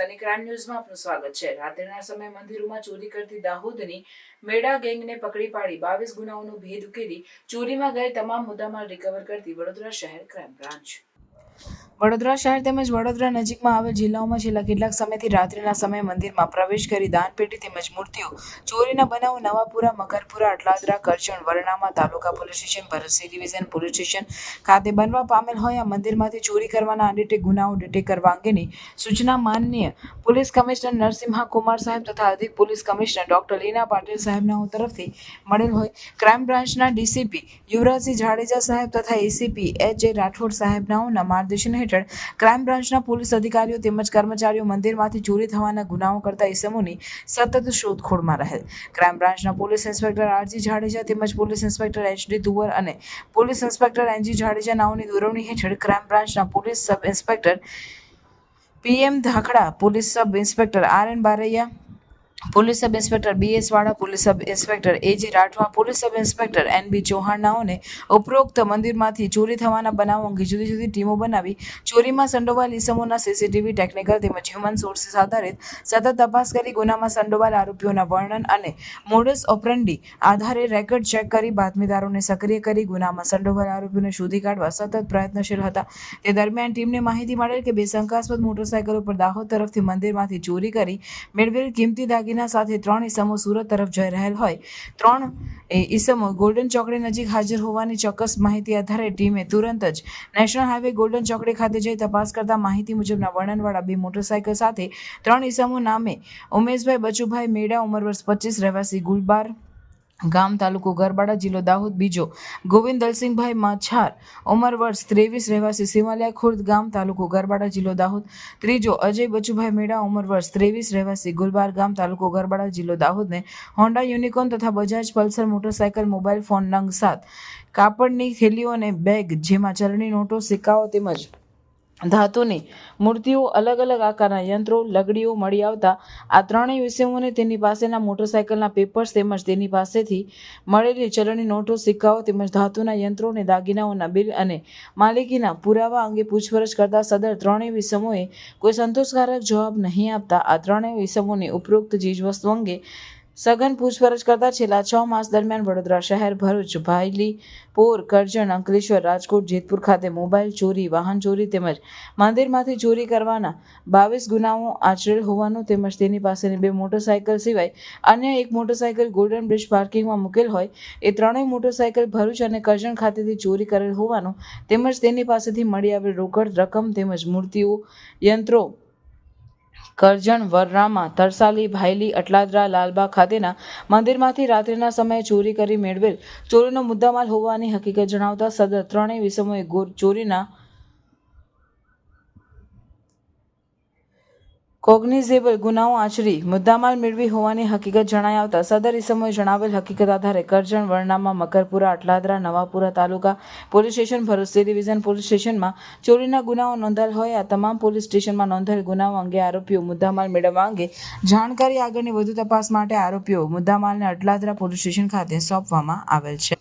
નમસ્કાર ક્રાઇમ ન્યૂઝમાં આપનું સ્વાગત છે. રાત્રિના સમયે મંદિરોમાં ચોરી કરતી દાહોદની મેડા ગેંગને પકડી પાડી બાવીસ ગુનાઓનો ભેદ ઉકેલી ચોરીમાં ગયેલ તમામ મુદ્દામાલ રિકવર કરતી વડોદરા શહેર ક્રાઇમ બ્રાન્ચ. વડોદરા શહેર તેમજ વડોદરા નજીકમાં આવેલ જિલ્લાઓમાં છેલ્લા કેટલાક સમયથી રાત્રિના સમયે મંદિરમાં પ્રવેશ કરી દાનપેટી તેમજ મૂર્તિઓ ચોરીના બનાવો નવાપુરા, મકરપુરા, અટલાદરા, કરજણ, વરણામા, તાલુકા police station Bharatsinh division, police station ખાતે બનવા પામેલ હોય આ મંદિરમાંથી ચોરી કરવાના અનડિટેક ગુનાઓ ડિટેક કરવા અંગેની સૂચના માનનીય પોલીસ કમિશનર નરસિંહા કુમાર સાહેબ તથા અધિક police commissioner doctor Leena Patil સાહેબનાઓ તરફથી મળેલ હોય. ક્રાઇમ બ્રાન્ચના ડીસીપી યુવરાજસિંહ જાડેજા સાહેબ તથા એસીપી એચ. જે. રાઠોડ સાહેબનાઓના માર્ગદર્શન હેઠળ ક્રાઇમ બ્રાન્ચના પોલીસ અધિકારીઓ તેમજ કર્મચારીઓ મંદિરમાંથી ચોરી થવાના ગુનાઓ કરતા ઇસમોની સતત શોધખોળમાં રહેલ. ક્રાઇમ બ્રાન્ચના પોલીસ ઇન્સ્પેક્ટર આરજી જાડેજા તેમજ police inspector H D Tuvar અને પોલીસ ઇન્સ્પેક્ટર એનજી જાડેજા નાઓની દોરવણી હેઠળ ક્રાઇમ બ્રાન્ચના police sub inspector PM Dhakhada, police sub inspector R N Baraiya police sub inspector B S Vala, police sub inspector A J Rathva, police sub inspector N B ચૌહાણનાઓને ઉપરોક્ત મંદિરમાંથી ચોરી થવાના બનાવો અંગે જુદી જુદી ટીમો બનાવી ચોરીમાં સંડોવાયેલ ઇસમોના સીસીટીવી ટેકનિકલ તેમજ હ્યુમન સોર્સિસ આધારિત સતત તપાસ કરી ગુનામાં સંડોવાયેલ આરોપીઓના વર્ણન અને મોડસ ઓપરન્ડી આધારે રેકર્ડ ચેક કરી બાતમીદારોને સક્રિય કરી ગુનામાં સંડોવાયેલ આરોપીઓને શોધી કાઢવા સતત પ્રયત્નશીલ હતા. તે દરમિયાન ટીમને માહિતી મળેલ કે બે શંકાસ્પદ મોટરસાયકલ ઉપર દાહોદ તરફથી મંદિરમાંથી ચોરી કરી મેળવેલ કિંમતી દાગીના સાથે ત્રણ ઈસમો સુરત તરફ જઈ રહેલ હોય. ત્રણ ઈસમો ગોલ્ડન ચોકડી નજીક હાજર હોવાની ચોક્કસ માહિતી આધારે ટીમે તુરંત જ નેશનલ હાઈવે ગોલ્ડન ચોકડી ખાતે જઈ તપાસ કરતા માહિતી મુજબના વર્ણનવાળા બે મોટરસાયકલ સાથે ત્રણ ઈસમો નામે ઉમેશભાઈ બચુભાઈ મેડા, ઉંમર વર્ષ પચીસ, રહેવાસી ગુલબાર ગામ તાલુકો ગરબાડા જિલ્લો દાહોદ બીજો. ગોવિંદ દલસિંહભાઈ માછાર, ઉંમર વર્ષ ત્રેવીસ, રહેવાસી સિમાલિયા ખુર્દ ગામ તાલુકો ગરબાડા જિલ્લો દાહોદ. ત્રીજો, અજય બચુભાઈ મેડા ઉંમર વર્ષ ત્રેવીસ, રહેવાસી ગુલબાર ગામ તાલુકો ગરબાડા જિલ્લો દાહોદને. હોન્ડા યુનિકોર્ન તથા Bajaj Pulsar motorcycle mobile phone નંગ સાત. કાપડની થેલીઓ અને બેગ, જેમાં ચલણી નોટો, સિક્કાઓ તેમજ ધાતુની મૂર્તિઓ અલગ અલગ આકારના યંત્રો, લગડીઓ મળી આવતા આ ત્રણેય વિષયોને તેની પાસેના મોટરસાયકલના પેપર્સ તેમજ તેની પાસેથી મળેલી ચલણી નોટો, સિક્કાઓ તેમજ ધાતુના યંત્રો અને દાગીનાઓના બિલ અને માલિકીના પુરાવા અંગે પૂછપરછ કરતા સદર ત્રણેય વિષમોએ કોઈ સંતોષકારક જવાબ નહીં આપતા આ ત્રણેય વિષમોની ઉપરોક્ત ચીજવસ્તુ અંગે સઘન પૂછપરછ કરતા છેલ્લા છ માસ દરમિયાન વડોદરા શહેર ભરૂચ, ભાયલી, પોર, કરજણ, અંકલેશ્વર, રાજકોટ, જેતપુર ખાતે મોબાઈલ ચોરી, વાહન ચોરી તેમજ મંદિરમાંથી ચોરી કરવાના બાવીસ ગુનાઓ આચરેલ હોવાનું તેમજ તેની પાસેની બે મોટરસાયકલ સિવાય અન્ય એક મોટરસાયકલ ગોલ્ડન બ્રિજ પાર્કિંગમાં મૂકેલ હોય, એ ત્રણેય મોટરસાયકલ ભરૂચ અને કરજણ ખાતેથી ચોરી કરેલ હોવાનું તેમજ તેની પાસેથી મળી આવેલ રોકડ, રકમ તેમજ મૂર્તિઓ, યંત્રો કરજણ વરરામાં તરસાલી, ભાયલી, અટલાદરા, લાલબાગ ખાતેના મંદિરમાંથી રાત્રિના સમયે ચોરી કરી મેળવેલ ચોરીનો મુદ્દામાલ હોવાની હકીકત જણાવતા સદર ત્રણેય વિષમોએ ગોર ચોરીના કોગ્નિઝેબલ ગુનાઓ આચરી મુદ્દામાલ મેળવી હોવાની હકીકત જણાઈ આવતા સદર ઇસમોએ જણાવેલ હકીકત આધારે કરજણ વરણામાં મકરપુરા અટલાદરા નવાપુરા તાલુકા police station Bharuch division police સ્ટેશનમાં ચોરીના ગુનાઓ નોંધાયેલ હોય, આ તમામ પોલીસ સ્ટેશનમાં નોંધાયેલ ગુનાઓ અંગે આરોપીઓ મુદ્દામાલ મેળવવા અંગે જાણકારી આગળની વધુ તપાસ માટે આરોપીઓ મુદ્દામાલને અટલાદરા પોલીસ સ્ટેશન ખાતે સોંપવામાં આવેલ છે.